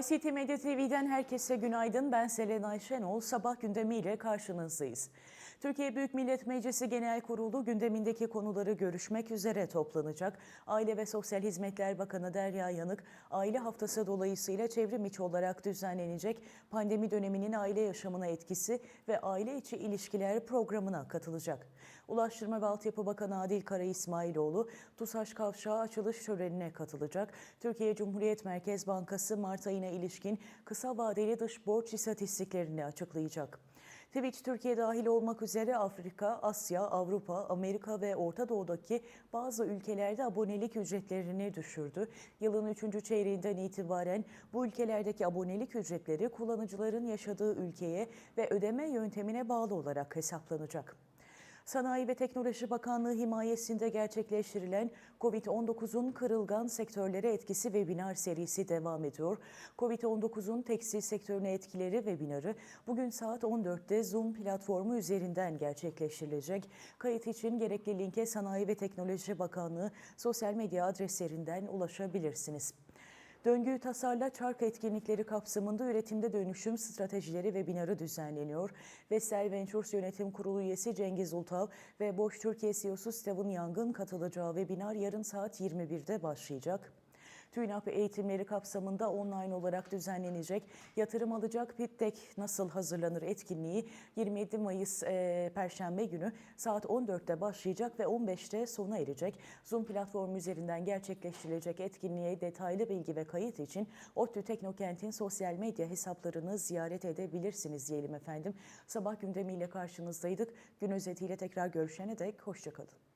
ICT Medya TV'den herkese günaydın. Ben Selenay Şenol. Sabah gündemiyle karşınızdayız. Türkiye Büyük Millet Meclisi Genel Kurulu gündemindeki konuları görüşmek üzere toplanacak. Aile ve Sosyal Hizmetler Bakanı Derya Yanık, aile haftası dolayısıyla çevrim içi olarak düzenlenecek pandemi döneminin aile yaşamına etkisi ve aile içi ilişkiler programına katılacak. Ulaştırma ve Altyapı Bakanı Adil Kara İsmailoğlu, TUSAŞ Kavşağı açılış törenine katılacak. Türkiye Cumhuriyet Merkez Bankası Mart ayına ilişkin kısa vadeli dış borç istatistiklerini açıklayacak. Twitch Türkiye dahil olmak üzere Afrika, Asya, Avrupa, Amerika ve Orta Doğu'daki bazı ülkelerde abonelik ücretlerini düşürdü. Yılın 3. çeyreğinden itibaren bu ülkelerdeki abonelik ücretleri kullanıcıların yaşadığı ülkeye ve ödeme yöntemine bağlı olarak hesaplanacak. Sanayi ve Teknoloji Bakanlığı himayesinde gerçekleştirilen COVID-19'un kırılgan sektörlere etkisi webinar serisi devam ediyor. COVID-19'un tekstil sektörüne etkileri webinarı bugün saat 14'te Zoom platformu üzerinden gerçekleştirilecek. Kayıt için gerekli linke Sanayi ve Teknoloji Bakanlığı sosyal medya adreslerinden ulaşabilirsiniz. Döngüyü tasarla çark etkinlikleri kapsamında üretimde dönüşüm stratejileri webinarı düzenleniyor. Vestel Ventures Yönetim Kurulu üyesi Cengiz Ultav ve Boş Türkiye CEO'su Steven Young'ın katılacağı webinar yarın saat 21'de başlayacak. TÜİNAP eğitimleri kapsamında online olarak düzenlenecek yatırım alacak PİTTEK nasıl hazırlanır etkinliği 27 Mayıs e, Perşembe günü saat 14'te başlayacak ve 15'te sona erecek. Zoom platformu üzerinden gerçekleştirilecek etkinliğe detaylı bilgi ve kayıt için ODTÜ Teknokent'in sosyal medya hesaplarını ziyaret edebilirsiniz diyelim efendim. Sabah gündemiyle karşınızdaydık. Gün özetiyle tekrar görüşene dek hoşçakalın.